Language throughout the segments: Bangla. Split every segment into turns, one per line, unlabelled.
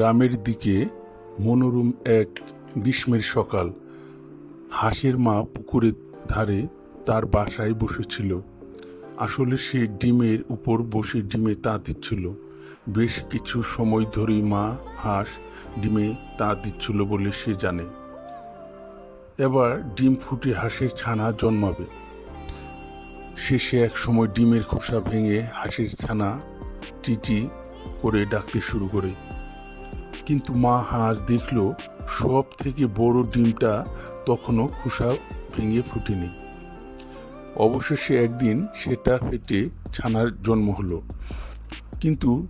গ্রামের দিকে মনোরম এক গ্রীষ্মের সকাল। হাঁসের মা পুকুরের ধারে তার বাসায় বসেছিল। আসলে সে ডিমের উপর বসে ডিমে তা দিচ্ছিল। বেশ কিছু সময় ধরেই মা হাঁস ডিমে তা দিচ্ছিল বলে সে জানে। এবার ডিম ফুটে হাঁসের ছানা জন্মাবে। শেষে এক সময় ডিমের খোসা ভেঙে হাঁসের ছানা টিটি করে ডাকতে শুরু করে। কিন্তু মা হাঁস দেখল সব থেকে বড় ডিমটা তখনও খোসা ভেঙে ফুটেনি। অবশেষে একদিন সেটা ফেটে ছানার জন্ম হলো। কিন্তু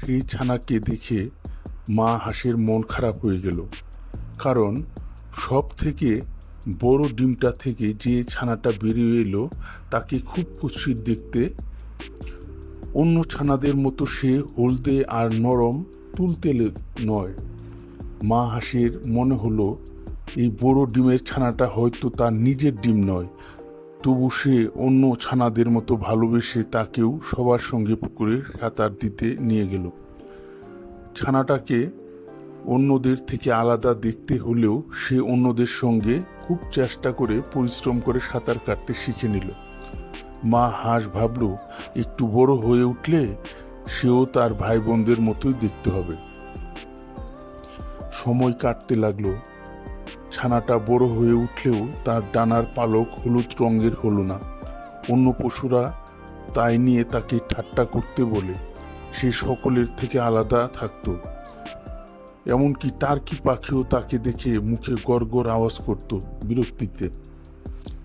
সেই ছানাকে দেখে মা হাঁসের মন খারাপ হয়ে গেল। কারণ সব থেকে বড় ডিমটা থেকে যে ছানাটা বেরিয়ে এলো, তাকে খুব কুৎসিত দেখতে। অন্য ছানাদের মতো সে হলদে আর নরম তুলতেলে নয়। মা হাঁসের মনে হলো, এই বড় ডিমের ছানাটা হয়তো তার নিজের ডিম নয়। তবু সে অন্য ছানাদের মতো ভালোবেসে তাকেও সবার সঙ্গে পুকুরে সাঁতার দিতে নিয়ে গেল। ছানাটাকে অন্যদের থেকে আলাদা দেখতে হলেও সে অন্যদের সঙ্গে খুব চেষ্টা করে পরিশ্রম করে সাঁতার কাটতে শিখে নিল। মা হাঁস ভাবল, একটু বড় হয়ে উঠলে সেও তার ভাই বোনদের মতোই দেখতে হবে। সময় কাটতে লাগল। ছানাটা বড় হয়ে উঠলেও তার ডানার পালক হলুদ রঙের হলো না। অন্য পশুরা তাই নিয়ে তাকে ঠাট্টা করতে বলে। সে সকলের থেকে আলাদা থাকতো। এমনকি টার্কি পাখিও তাকে দেখে মুখে গড়গড় আওয়াজ করত বিরক্তিতে।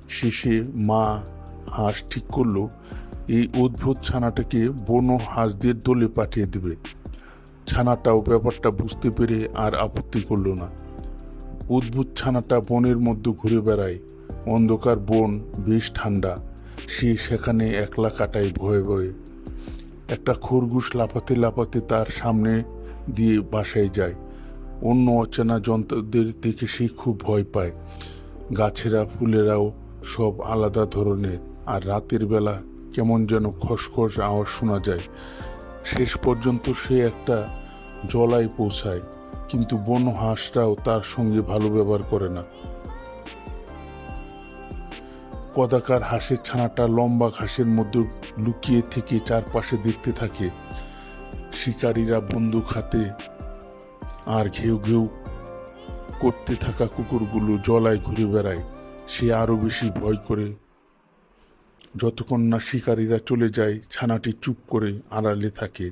শেষে মা হাঁস ঠিক করল। এই অদ্ভুত ছানাটাকে বন হাঁসদের দলে পাঠিয়ে দেবে। ছানাটাও ব্যাপারটা বুঝতে পেরে আর আপত্তি করল না। অদ্ভুত ছানাটা বনের মধ্যে ঘুরে বেড়ায়। অন্ধকার বন, বেশ ঠান্ডা। সে সেখানে একলা কাটায় ভয়ে ভয়ে। একটা খরগোশ লাফাতে লাফাতে তার সামনে দিয়ে বাসায় যায়। অন্য অচেনা যন্ত্রদের দেখে সে খুব ভয় পায়। গাছেরা, ফুলেরাও সব আলাদা ধরনের। আর রাতের বেলা কেমন যেন খসখস আওয়াজ শোনা যায়। শেষ পর্যন্ত সে একটা জলায় পৌঁছায়, কিন্তু বন হাঁসটাও তার সঙ্গে ভালো ব্যবহার করে না। কদাকার হাঁসের ছানাটা লম্বা ঘাসের মধ্যে লুকিয়ে থেকে চারপাশে দেখতে থাকে। শিকারীরা বন্দুক হাতে আর ঘেউ ঘেউ করতে থাকা কুকুরগুলো জলায় ঘুরে বেড়ায়। সে আরও বেশি ভয় করে যতক্ষণ না শিকারীরা চলে যায়, ছানাটি চুপ করে আড়ালে থাকে।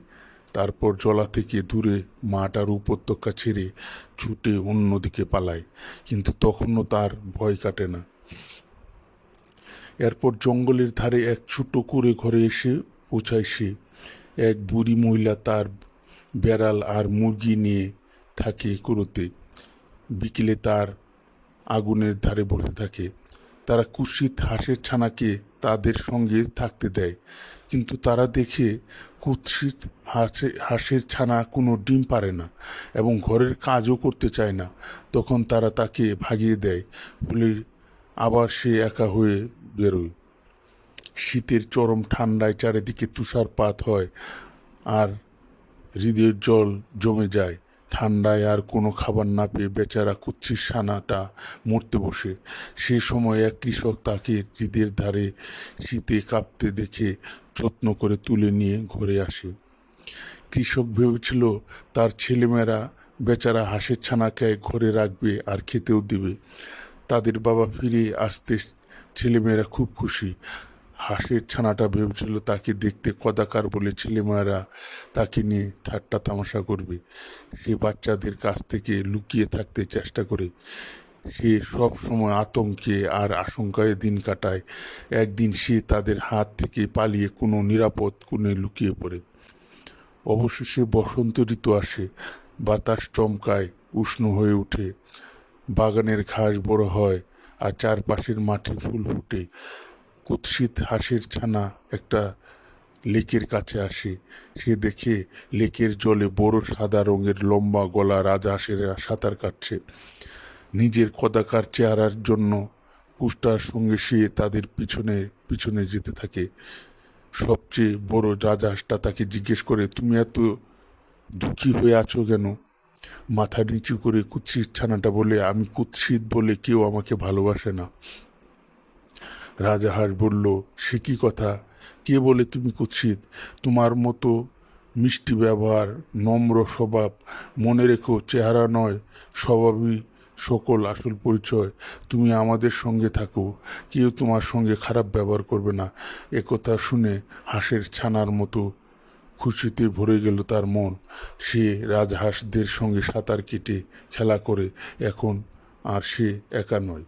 তারপর জলা থেকে দূরে মাঠ আর উপত্যকা ছেড়ে ছুটে অন্যদিকে পালায়, কিন্তু তখনও তার ভয় কাটে না। এরপর জঙ্গলের ধারে এক ছোট করে ঘরে এসে পৌঁছায় সে। এক বুড়ি মহিলা তার বেড়াল আর মুরগি নিয়ে থাকে কুড়োতে। বিকেলে তার আগুনের ধারে বসে থাকে। তারা কুৎসিত হাঁসের ছানাকে তাদের সঙ্গে থাকতে দেয়। কিন্তু তারা দেখে কুৎসিত হাঁসে, হাঁসের ছানা কোনো ডিম পারে না এবং ঘরের কাজও করতে চায় না। তখন তারা তাকে ভাগিয়ে দেয় বলে আবার সে একা হয়ে বেরোয়। শীতের চরম ঠান্ডায় চারিদিকে তুষারপাত হয় আর হৃদয়ের জল জমে যায়। ঠান্ডায় আর কোনো খাবার না পেয়ে বেচারা কুচ্ছির সানাটা মরতে বসে। সে সময় এক কৃষক তাকে হৃদের ধারে শীতে কাঁপতে দেখে যত্ন করে তুলে নিয়ে ঘরে আসে। কৃষক ভেবেছিল তার ছেলেমেয়েরা বেচারা হাঁসের ছানাকে ঘরে রাখবে আর খেতেও দিবে। তাদের বাবা ফিরে আসতে ছেলেমেয়েরা খুব খুশি। হাঁসের ছানাটা ভেবেছিল, তাকে দেখতে কদাকার বলে ছেলেমেয়েরা তাকে নিয়ে ঠাট্টা তামাশা করবে। সে বাচ্চাদের কাছ থেকে লুকিয়ে থাকতে চেষ্টা করে। সে সব সময় আতঙ্কে আর আশঙ্কায় দিন কাটায়। একদিন সে তাদের হাত থেকে পালিয়ে কোনো নিরাপদ কোণে লুকিয়ে পড়ে। অবশেষে বসন্ত ঋতু আসে। বাতাস চমকায়, উষ্ণ হয়ে ওঠে। বাগানের ঘাস বড় হয় আর চারপাশের মাঠে ফুল ফুটে। কুৎসিত হাঁসের ছানা একটা লেকের কাছে আসে। সে দেখে লেকের জলে বড় সাদা রঙের লম্বা গলা রাজহাঁসেরা সাঁতার কাটছে। নিজের কদাকার চেহারার জন্য কুষ্টার সঙ্গে সে তাদের পিছনে পিছনে যেতে থাকে। সবচেয়ে বড় রাজহাঁসটা তাকে জিজ্ঞেস করে, তুমি এত দুঃখী হয়ে আছো কেন? মাথা নিচু করে কুৎসিত ছানাটা বলে, আমি কুৎসিত বলে কেউ আমাকে ভালোবাসে না। রাজাহাঁস বলল, সে কি কথা? কে বলে তুমি কুৎসিত? তোমার মতো মিষ্টি ব্যবহার, নম্র স্বভাব, মনে রেখো চেহারা নয়, স্বভাবই সকল আসল পরিচয়। তুমি আমাদের সঙ্গে থাকো, কেউ তোমার সঙ্গে খারাপ ব্যবহার করবে না। একথা শুনে হাঁসের ছানার মতো খুশিতে ভরে গেল তার মন। সে রাজহাঁসদের সঙ্গে সাঁতার কেটে খেলা করে, এখন আর সে একা নয়।